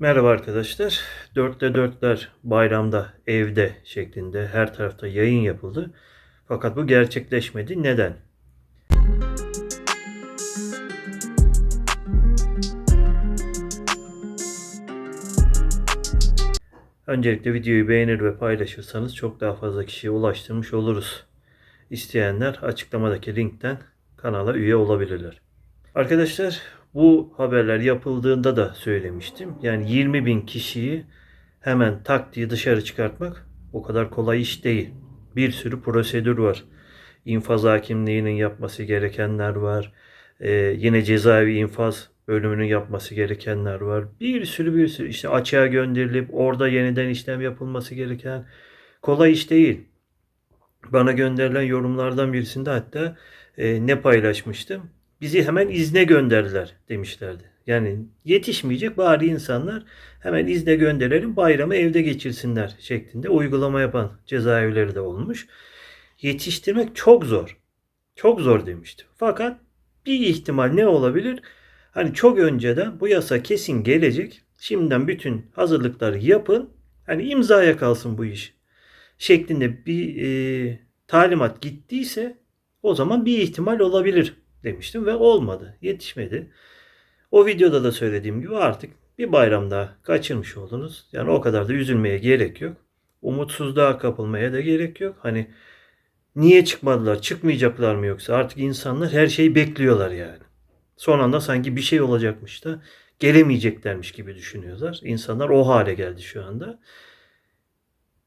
Merhaba arkadaşlar. Dörtte dörtler bayramda evde şeklinde her tarafta yayın yapıldı. Fakat bu gerçekleşmedi. Neden? Öncelikle videoyu beğenir ve paylaşırsanız çok daha fazla kişiye ulaştırmış oluruz. İsteyenler açıklamadaki linkten kanala üye olabilirler. Arkadaşlar bu haberler yapıldığında da söylemiştim. Yani 20 bin kişiyi hemen tak diye dışarı çıkartmak o kadar kolay iş değil. Bir sürü prosedür var. İnfaz hakimliğinin yapması gerekenler var. Ee, yine cezaevi infaz bölümünün yapması gerekenler var. Bir sürü bir sürü işte açığa gönderilip orada yeniden işlem yapılması gereken kolay iş değil. Bana gönderilen yorumlardan birisinde hatta e, ne paylaşmıştım? Bizi hemen izne gönderdiler demişlerdi. Yani yetişmeyecek bari insanlar hemen izne gönderelim bayramı evde geçirsinler şeklinde uygulama yapan cezaevleri de olmuş. Yetiştirmek çok zor. Çok zor demiştim. Fakat bir ihtimal ne olabilir? Hani çok önceden bu yasa kesin gelecek. Şimdiden bütün hazırlıkları yapın. Hani imzaya kalsın bu iş. Şeklinde bir e, talimat gittiyse o zaman bir ihtimal olabilir demiştim ve olmadı. Yetişmedi. O videoda da söylediğim gibi artık bir bayram daha kaçırmış oldunuz. Yani o kadar da üzülmeye gerek yok. Umutsuzluğa kapılmaya da gerek yok. Hani niye çıkmadılar? Çıkmayacaklar mı yoksa? Artık insanlar her şeyi bekliyorlar yani. Son anda sanki bir şey olacakmış da gelemeyeceklermiş gibi düşünüyorlar. İnsanlar o hale geldi şu anda.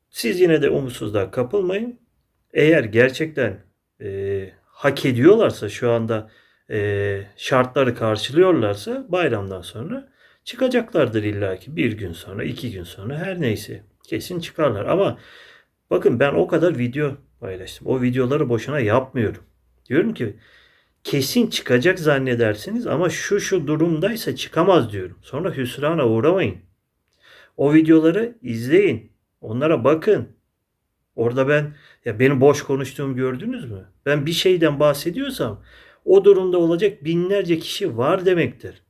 Siz yine de umutsuzluğa kapılmayın. Eğer gerçekten e, hak ediyorlarsa şu anda e, şartları karşılıyorlarsa bayramdan sonra çıkacaklardır illaki. Bir gün sonra iki gün sonra her neyse. Kesin çıkarlar. Ama bakın ben o kadar video paylaştım. O videoları boşuna yapmıyorum. Diyorum ki kesin çıkacak zannedersiniz ama şu şu durumdaysa çıkamaz diyorum. Sonra hüsrana uğramayın. O videoları izleyin. Onlara bakın Orada ben ya benim boş konuştuğumu gördünüz mü? Ben bir şeyden bahsediyorsam o durumda olacak binlerce kişi var demektir.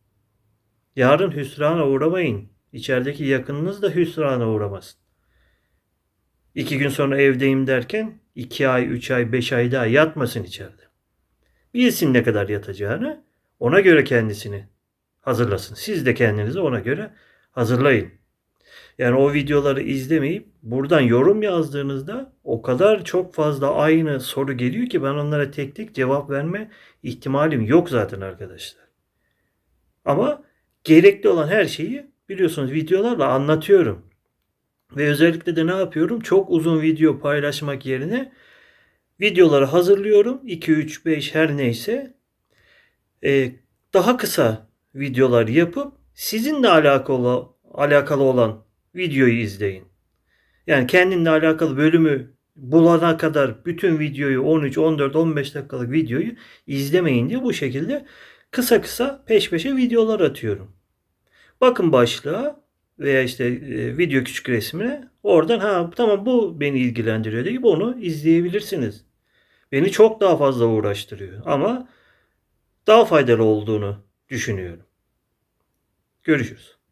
Yarın hüsrana uğramayın. İçerideki yakınınız da hüsrana uğramasın. İki gün sonra evdeyim derken iki ay, üç ay, beş ay daha yatmasın içeride. Bilsin ne kadar yatacağını ona göre kendisini hazırlasın. Siz de kendinizi ona göre hazırlayın. Yani o videoları izlemeyip buradan yorum yazdığınızda o kadar çok fazla aynı soru geliyor ki ben onlara tek tek cevap verme ihtimalim yok zaten arkadaşlar. Ama gerekli olan her şeyi biliyorsunuz videolarla anlatıyorum. Ve özellikle de ne yapıyorum? Çok uzun video paylaşmak yerine videoları hazırlıyorum. 2, 3, 5 her neyse. Ee, daha kısa videolar yapıp sizinle alakalı alakalı olan videoyu izleyin. Yani kendinle alakalı bölümü bulana kadar bütün videoyu 13, 14, 15 dakikalık videoyu izlemeyin diye bu şekilde kısa kısa peş peşe videolar atıyorum. Bakın başlığa veya işte e, video küçük resmine oradan ha tamam bu beni ilgilendiriyor deyip onu izleyebilirsiniz. Beni çok daha fazla uğraştırıyor ama daha faydalı olduğunu düşünüyorum. Görüşürüz.